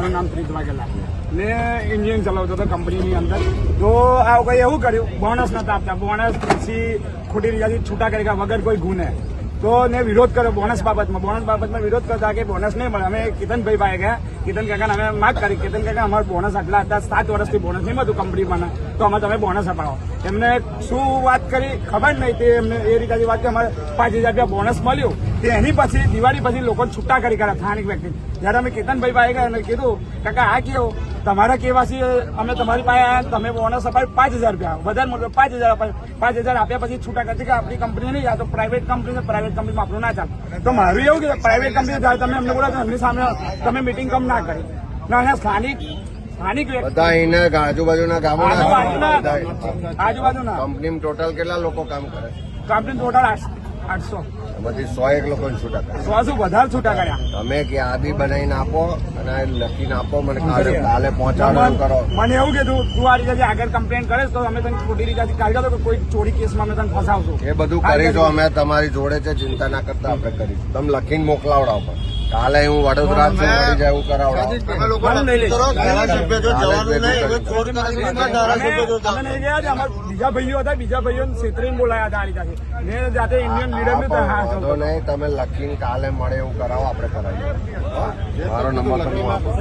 મારું નામ ત્રીજ વાઘેલા ને ઇન્જિન ચલાવતો હતો કંપનીની અંદર. તો આ એવું કર્યું બોનસ નતા આપતા. બોનસ પછી ખોટી રીતે છૂટા કરી વગર કોઈ ગુને. તો ને વિરોધ કર્યો બોનસ બાબતમાં. બોનસ બાબતમાં વિરોધ કરતા કે બોનસ નહીં મળે. અમે કિતનભાઈ ભાઈ ગયા. કિતન કાકાને અમે માગ કરી. કિતન કાકા અમારે બોનસ આટલા હતા. સાત વર્ષથી બોનસ નહીં મળતું કંપનીમાં તો અમે તમે બોનસ અપાવો. એમને શું વાત કરી ખબર નહીં. તે એમને એ રીતે વાત કે અમારે પાંચ હજાર રૂપિયા બોનસ મળ્યું. તે એની પછી દિવાળી પછી લોકો છૂટા કરી કર્યા. સ્થાનિક વ્યક્તિ. જ્યારે અમે કેતનભાઈ ભાઈ ગયા અને કીધું, કાકા, આ કેવું તમારા કેવાસી અમે તમારી પાસે આયા, તમે બોનસ અપાય પાંચ હજાર રૂપિયા વધારે મળતો પાંચ હજાર અપાય પાંચ હજાર આપ્યા પછી છૂટા કરશે કે આપણી કંપની નહીં તો પ્રાઇવેટ કંપની છે પ્રાઇવેટ કંપનીમાં આપણું ના ચાલે. તો મારું એવું કે પ્રાઇવેટ કંપની જાય તમે અમને બોલો એમની સામે તમે મિટિંગ કમ ના કરી. ના અહીંયા સ્થાનિક સ્થાનિક બધા આજુબાજુના ગામો આજુબાજુના આજુબાજુના કંપનીમાં ટોટલ કેટલા લોકો કામ કરે કંપની ટોટલ આઠસો. એમાંથી સો એક લોકો છૂટા કરે સો શું વધારે છૂટા કર્યા? તમે કે આ બી બનાવીને આપો અને લખીને આપો મને કાલે કાલે પહોંચાડો કરો. મને એવું કીધું તું આ રીતે આગળ કમ્પ્લેન કરે તો અમે તને ખોટી રીતે કાઢી કે કોઈ ચોરી કેસમાં અમે તને ફસાવશું. એ બધું કરીશું અમે તમારી જોડે છે ચિંતા ના કરતા આપણે કરીશું. તમે લખીને મોકલાવડાવો પણ. કાલે હું વડોદરા છું મળી જાય એવું કરાવડાવો બીજા ભાઈઓ હતા બીજા ભાઈઓ છેતરીને બોલાયા હતા આની સાથે. જાતે ઇન્ડિયન લીડર ને નહીં તમે લખીને કાલે મળે એવું કરાવો આપણે કરાવીએ મારો નંબર આપું.